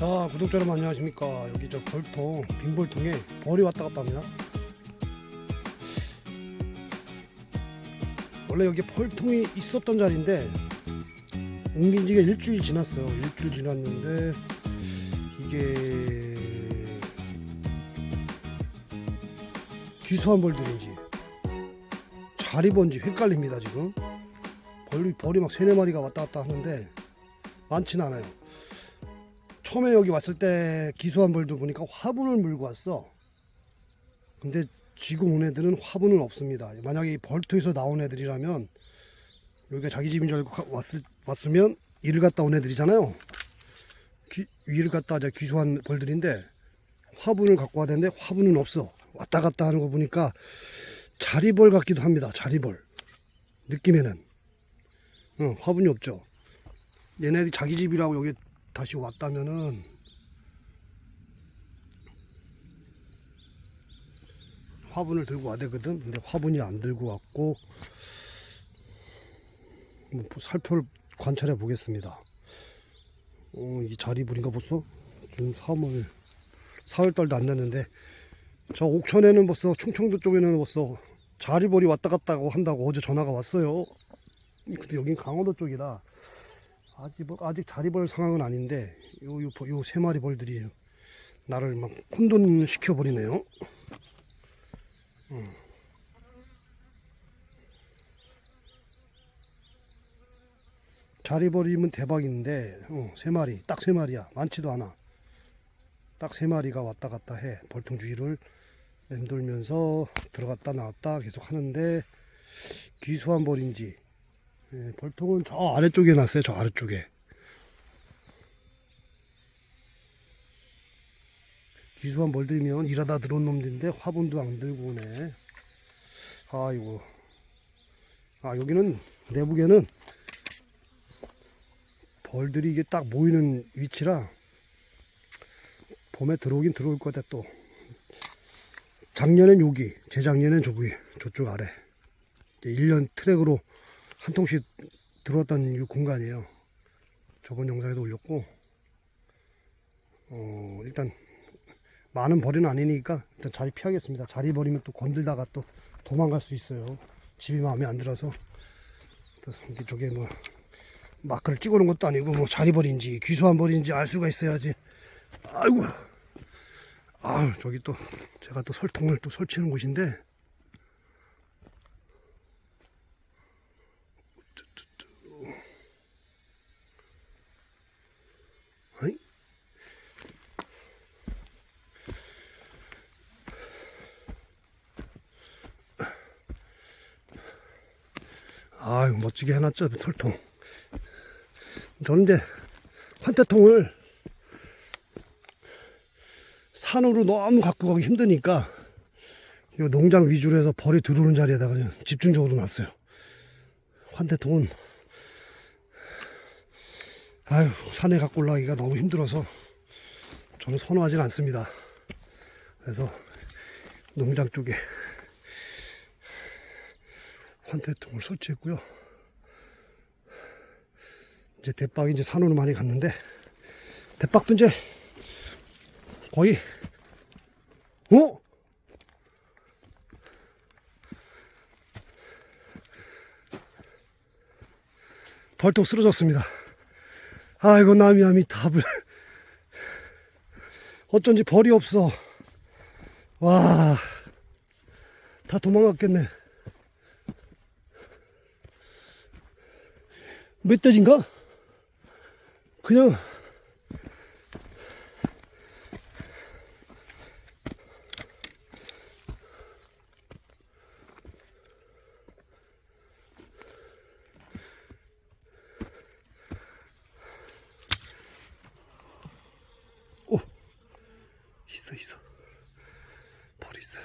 자 구독자 여러분 안녕하십니까. 여기 저 벌통 빈 벌통에 벌이 왔다 갔다 합니다. 원래 여기 벌통이 있었던 자리인데 옮긴 지가 일주일 지났어요. 일주일 지났는데 이게 귀소한 벌들인지 자리 번지 헷갈립니다 지금. 벌이, 벌이 막 세네 마리가 왔다 갔다 하는데 많진 않아요 처음에 여기 왔을 때 기소한 벌도 보니까 화분을 물고 왔어. 근데 지금 온 애들은 화분은 없습니다. 만약에 이 벌토에서 나온 애들이라면 여기가 자기 집인 줄 알고 가- 왔을, 왔으면 이를 갔다 온 애들이잖아요. 귀, 위를 갔다 이제 귀소한 벌들인데 화분을 갖고 와야 되는데 화분은 없어. 왔다 갔다 하는 거 보니까 자리벌 같기도 합니다. 자리벌. 느낌에는. 응, 화분이 없죠. 얘네들이 자기 집이라고 여기 다시 왔다면은 화분을 들고 와야 되거든. 근데 화분이 안 들고 왔고 살펴 관찰해 보겠습니다. 어, 이 자리불인가 벌써? 지금 3월 4월달도 안 됐는데 저 옥천에는 벌써 충청도 쪽에는 벌써 자리벌이 왔다 갔다 한다고 어제 전화가 왔어요. 근데 여긴 강원도 쪽이라 아직 뭐- 아직 자리 벌 상황은 아닌데 요요 세 마리 벌들이 나를 막 혼돈 시켜 버리네요. 음. 자리벌이면 대박인데 어, 세 마리 딱 세 마리야 많지도 않아. 딱 세 마리가 왔다 갔다 해 벌통 주위를 맴돌면서 들어갔다 나왔다 계속 하는데 귀수한 벌인지 예, 벌통은 저 아래쪽에 놨어요. 저 아래쪽에. 기수한 뭘 들면 일하다 들어온 놈들인데 화분도 안 들고 오네. 아이고. 아, 여기는 내북에는 벌들이 이게 딱 모이는 위치라 봄에 들어오긴 들어올 것 같아 또. 작년엔 여기, 재작년엔 저기, 저쪽 아래. 1년 트랙으로 한 통씩 들어왔던 이 공간이에요. 저번 영상에도 올렸고, 어, 일단, 많은 벌이는 아니니까, 일단 자리 피하겠습니다. 자리 버리면 또 건들다가 또 도망갈 수 있어요. 집이 마음에 안 들어서. 또 이게 저게 뭐, 마크를 찍어 놓은 것도 아니고, 뭐, 자리 벌인지, 귀소한 벌인지 알 수가 있어야지. 아이고. 아유, 저기 또, 제가 또 설통을 또 설치하는 곳인데, 아유 멋지게 해놨죠 설통. 저는 이제 환태통을 산으로 너무 갖고 가기 힘드니까 이 농장 위주로 해서 벌이 들어오는 자리에다가 집중적으로 놨어요. 환태통은 아유 산에 갖고 올라가기가 너무 힘들어서 저는 선호하진 않습니다. 그래서 농장 쪽에 환태통을 설치했고요. 이제 대박이 이제 산으로 많이 갔는데 대박도 이제 거의 어? 벌떡 쓰러졌습니다. 아이고 남이함이 답을 어쩐지 벌이 없어. 와, 다 도망갔겠네. 멧돼지인가? 그냥 오 있어 있어 벌 있어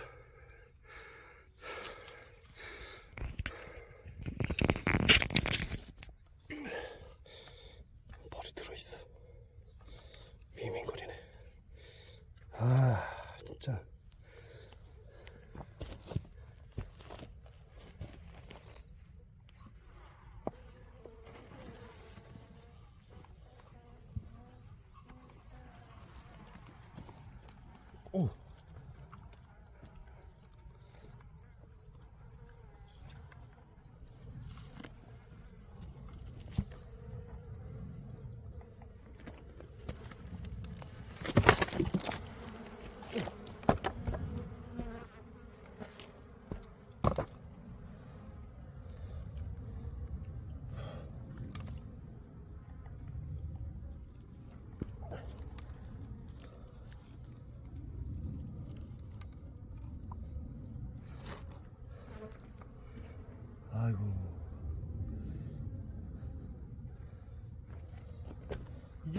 벌이 들어있어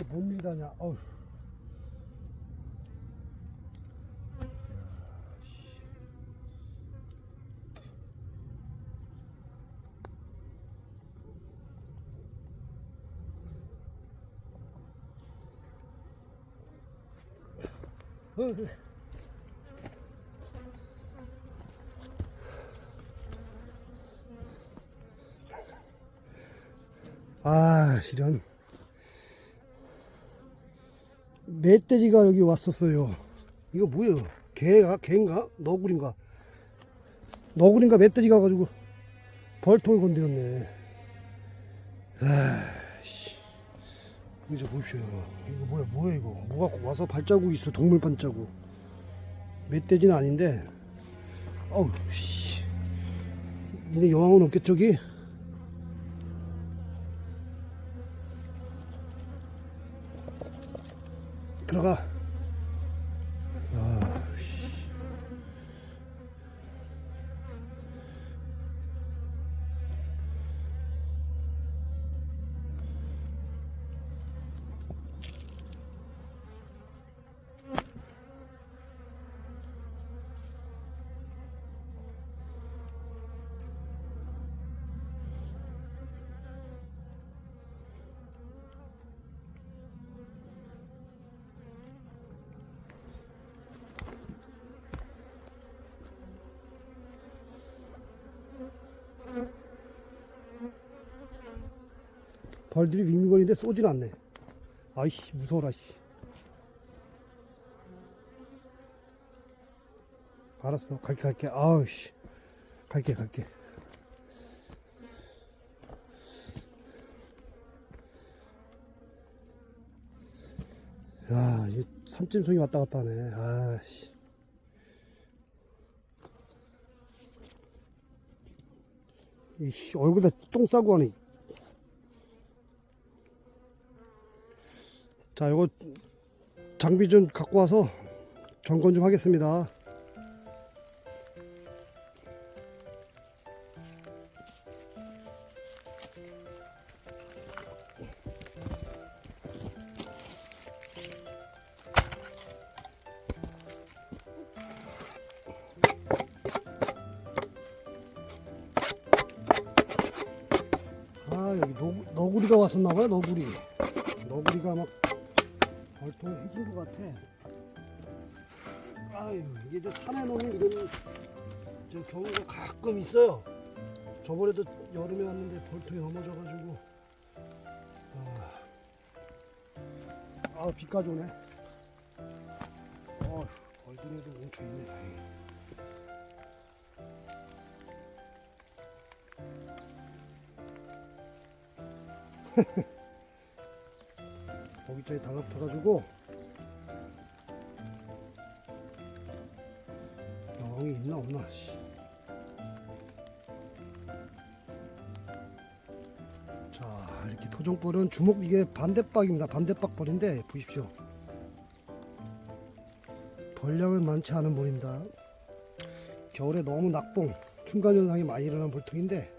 뭔 일이 다냐 어휴. 아, 실은 멧돼지가 여기 왔었어요. 이거 뭐예요? 개가 개인가? 너구리인가? 너구리인가 멧돼지가 가지고 벌통을 건드렸네. 아씨, 이거 보십시오. 이거 뭐야? 뭐야 이거? 뭐가 와서 발자국 있어? 동물 발자국. 멧돼지는 아닌데. 어우 씨. 니네 여왕은 없겠 저기? 들어 벌들이 윙윙거리는데 쏘질 않네. 아이씨, 무서워라, 씨. 알았어, 갈게, 갈게. 아우, 씨. 갈게, 갈게. 야, 이 산짐승이 왔다 갔다 하네. 아, 씨. 이씨, 얼굴에 똥 싸고 하네. 자, 이거 장비 좀 갖고 와서 점검 좀 하겠습니다. 아, 여기 너, 너구리가 왔었나봐요, 너구리. 너구리가 막 벌통을 해준 것 같아. 아유, 이게 저 산에 놓으면 이거는 저 경우가 가끔 있어요. 저번에도 여름에 왔는데 벌통이 넘어져가지고. 아, 아 비까지 오네. 어휴, 벌통에도 뭉쳐있네. 아이. 거기저기 달라붙어가지고. 여왕이 있나 없나? 씨. 자 이렇게 토종벌은 주먹 이게 반대박입니다. 반대박 벌인데 보십시오. 벌량은 많지 않은 벌입니다. 겨울에 너무 낙봉 충간현상이 많이 일어나는 벌통인데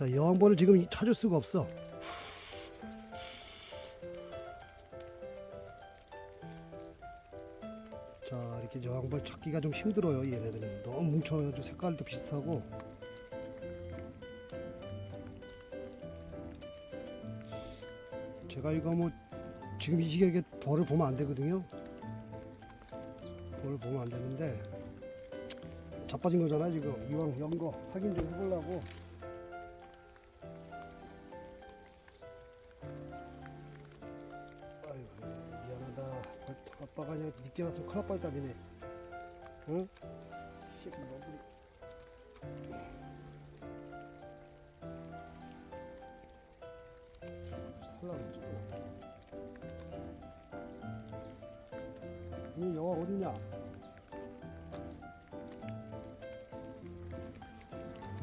자, 여왕벌을 지금 찾을 수가 없어. 자, 이렇게 여왕벌 찾기가 좀 힘들어요, 얘네들은. 너무 뭉쳐가지고 색깔도 비슷하고. 제가 이거 뭐, 지금 이 시기에 벌을 보면 안 되거든요. 벌을 보면 안 되는데, 자빠진 거잖아, 지금. 이왕 연거 확인 좀 해보려고. 늦게 와서 큰일 날 뻔 했다 니네. 응? 지고 이 여왕 어디냐?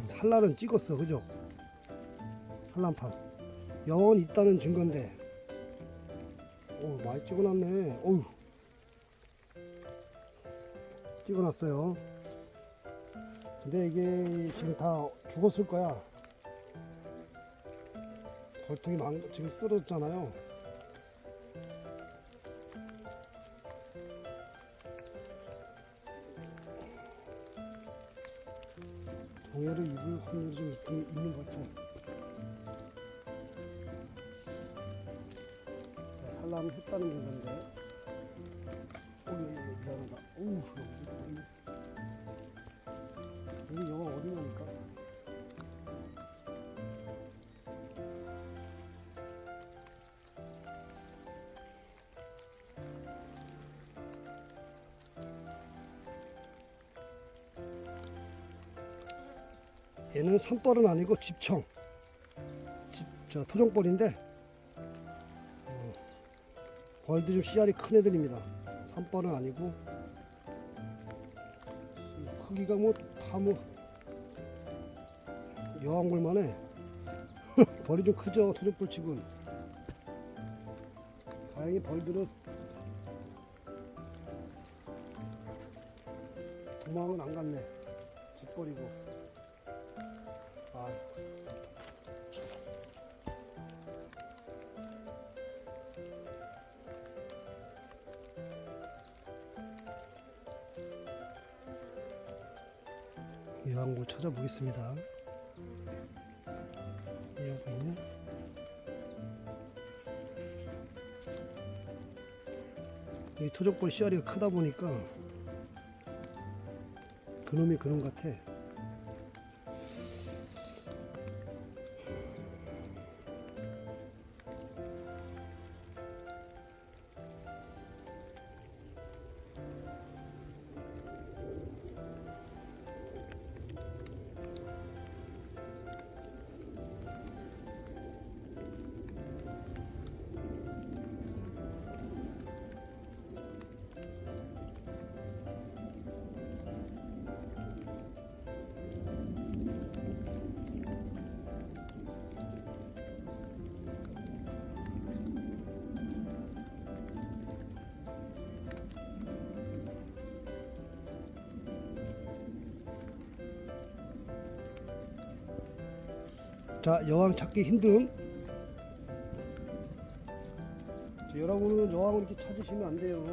산란은 찍었어 그죠? 산란판. 여왕은 있다는 증거인데. 오 많이 찍어놨네. 어휴 찍어놨어요 근데 이게 지금 다 죽었을 거야 벌통이 망, 지금 쓰러졌잖아요. 동해를 입을 확률이 좀 있, 있는 것 같아. 자, 산란을 했다는 건데. 어, 여 기, 여기 미안하다. 어우, 여기, 영화 어디냐니까? 얘는 산벌은 아니고 집청. 집, 저 토종벌인데 어, 벌도 좀 씨알이 큰 애들입니다. 산벌은 아니고 크기가 뭐 다뭐 여왕벌만해. 벌이 좀 크죠 토종벌 치곤. 다행히 벌들은 도망은 안 갔네. 집벌이고. 찾아보겠습니다. 여기. 이 토종벌 씨알이가 크다 보니까 그놈이 그놈 같아. 자, 여왕 찾기 힘든. 자, 여러분은 여왕을 이렇게 찾으시면 안 돼요.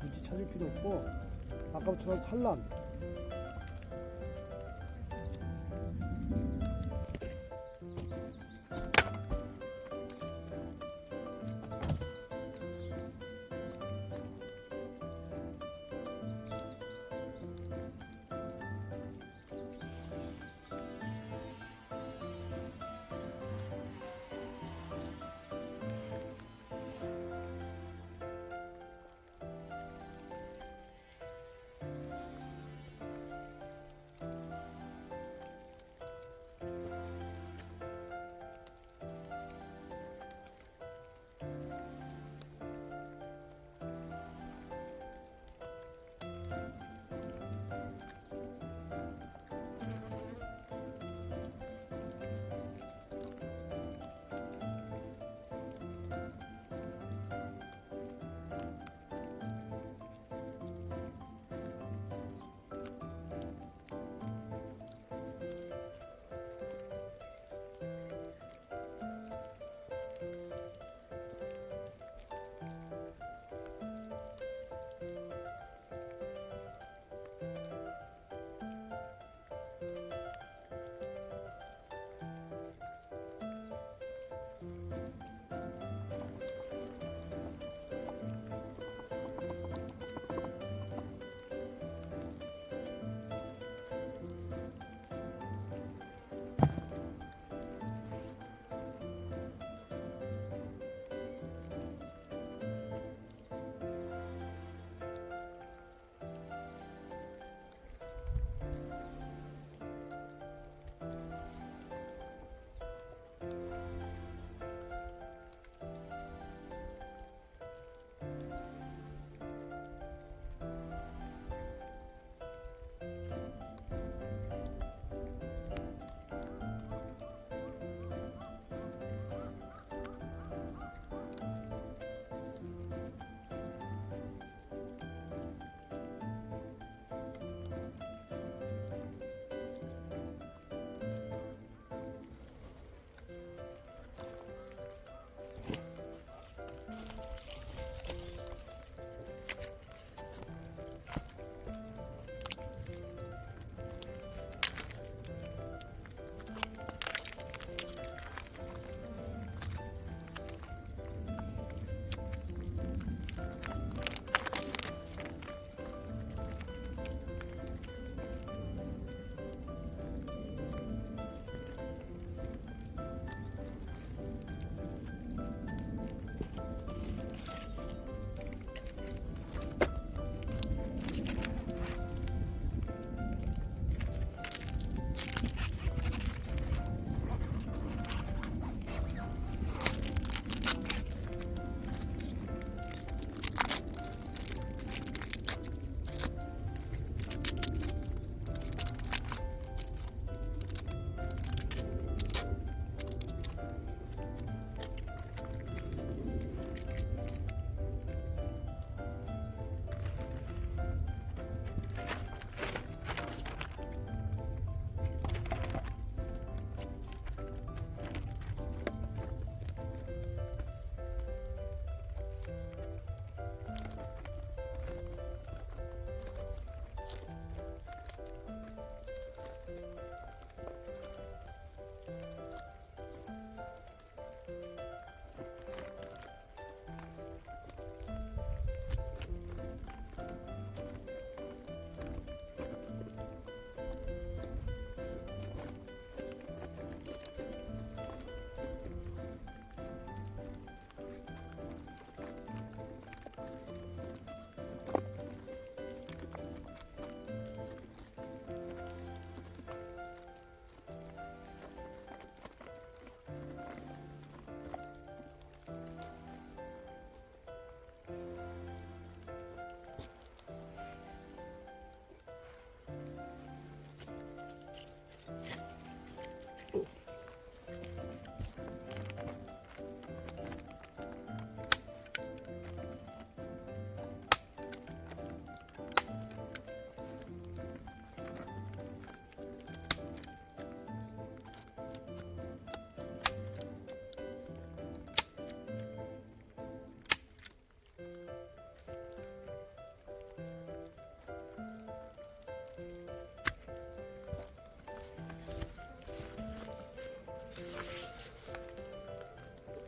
굳이 찾을 필요 없고, 아까처럼 산란.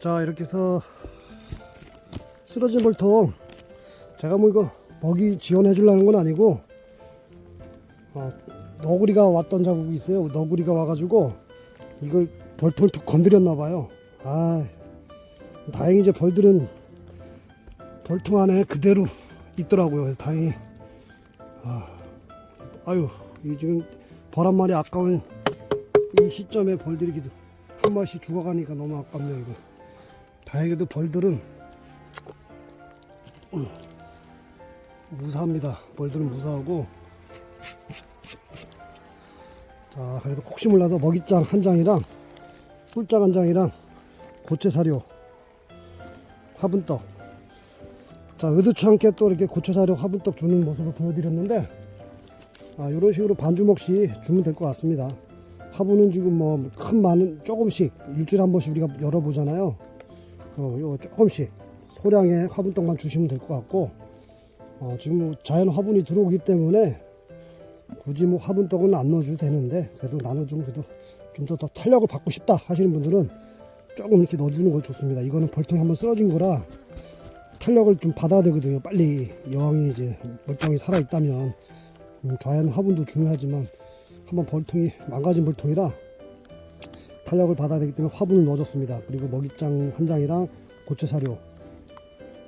자 이렇게 해서 쓰러진 벌통. 제가 뭐 이거 먹이 지원해 주려는 건 아니고 어, 너구리가 왔던 자국이 있어요. 너구리가 와가지고 이걸 벌통을 툭 건드렸나 봐요. 아 다행히 이제 벌들은 벌통 안에 그대로 있더라고요. 다행히. 아, 아유 이 지금 벌 한 마리 아까운 이 시점에 벌들이 한 마리씩 죽어가니까 너무 아깝네요 이거 다행히도 벌들은 음, 무사합니다. 벌들은 무사하고 자 그래도 혹시 몰라서 먹이장 한 장이랑 꿀장 한 장이랑 고체 사료 화분떡. 자 의도치 않게 또 이렇게 고체 사료 화분떡 주는 모습을 보여드렸는데 아 이런 식으로 반주먹씩 주면 될 것 같습니다. 화분은 지금 뭐 큰 많은 조금씩 일주일에 한 번씩 우리가 열어보잖아요 어, 요 조금씩 소량의 화분떡만 주시면 될 것 같고 어, 지금 뭐 자연 화분이 들어오기 때문에 굳이 뭐 화분떡은 안 넣어줘도 되는데 그래도 나는 좀 그래도 좀 더 더 탄력을 받고 싶다 하시는 분들은 조금 이렇게 넣어주는 거 좋습니다. 이거는 벌통이 한번 쓰러진 거라 탄력을 좀 받아야 되거든요. 빨리 여왕이 이제 멀쩡히 살아 있다면 음, 자연 화분도 중요하지만 한번 벌통이 망가진 벌통이라 탄력을 받아야 되기 때문에 화분을 넣어줬습니다. 그리고 먹이장 한 장이랑 고체 사료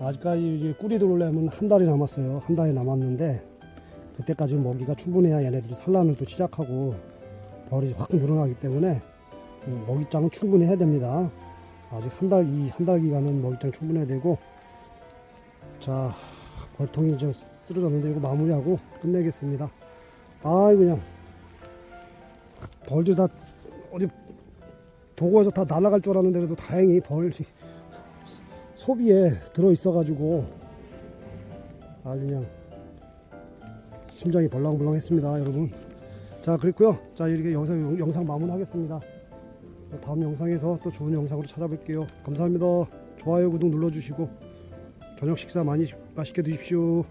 아직까지 이제 꿀이 들어오려면 한 달이 남았어요. 한 달이 남았는데 그때까지 먹이가 충분해야 얘네들이 산란을 또 시작하고 벌이 확 늘어나기 때문에 음, 먹이장은 충분히 해야 됩니다. 아직 한 달, 이 한 달 기간은 먹이장 충분해야 되고 자 벌통이 이제 쓰러졌는데 이거 마무리하고 끝내겠습니다. 아 그냥 벌들 다 어디 도구에서 다 날아갈 줄 알았는데 그래도 다행히 벌 소비에 들어 있어가지고 아주 그냥 심장이 벌렁벌렁 했습니다, 여러분. 자, 그랬고요. 자, 이렇게 영상 영상 마무리하겠습니다. 다음 영상에서 또 좋은 영상으로 찾아뵐게요. 감사합니다. 좋아요, 구독 눌러주시고 저녁 식사 많이 맛있게 드십시오.